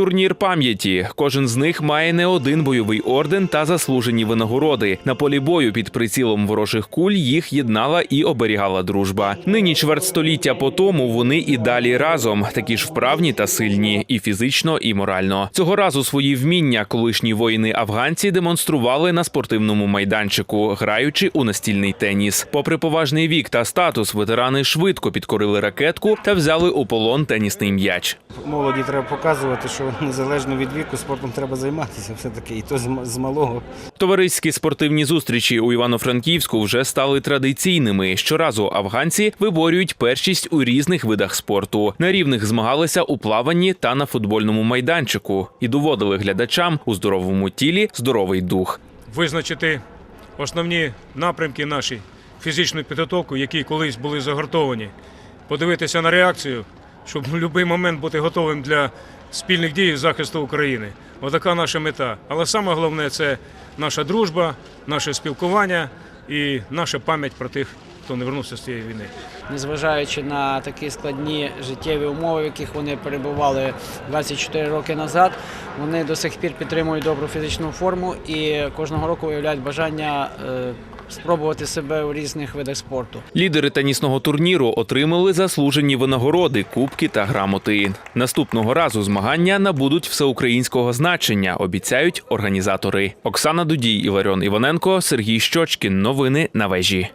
Турнір пам'яті. Кожен з них має не один бойовий орден та заслужені винагороди. На полі бою під прицілом ворожих куль їх єднала і оберігала дружба. Нині чверть століття по тому вони і далі разом, такі ж вправні та сильні, і фізично, і морально. Цього разу свої вміння колишні воїни афганці демонстрували на спортивному майданчику, граючи у настільний теніс. Попри поважний вік та статус, ветерани швидко підкорили ракетку та взяли у полон тенісний м'яч. Молоді треба показувати, що незалежно від віку спортом треба займатися все-таки, і то з малого. Товариські спортивні зустрічі у Івано-Франківську вже стали традиційними. Щоразу афганці виборюють першість у різних видах спорту. На рівних змагалися у плаванні та на футбольному майданчику і доводили глядачам у здоровому тілі здоровий дух. визначити основні напрямки наші фізичної підготовки, які колись були загортовані, подивитися на реакцію, щоб в будь-який момент бути готовим для спільних дій захисту України. Отака наша мета. Але саме головне це наша дружба, наше спілкування і наша пам'ять про тих, хто не вернувся з цієї війни. незважаючи на такі складні життєві умови, в яких вони перебували 24 роки назад, вони до сих пір підтримують добру фізичну форму і кожного року виявляють бажання е, спробувати себе у різних видах спорту. Лідери тенісного турніру отримали заслужені винагороди, кубки та грамоти. Наступного разу змагання набудуть всеукраїнського значення, обіцяють організатори. Оксана Дудій, Іларіон Іваненко, Сергій Щочкін. Новини на вежі.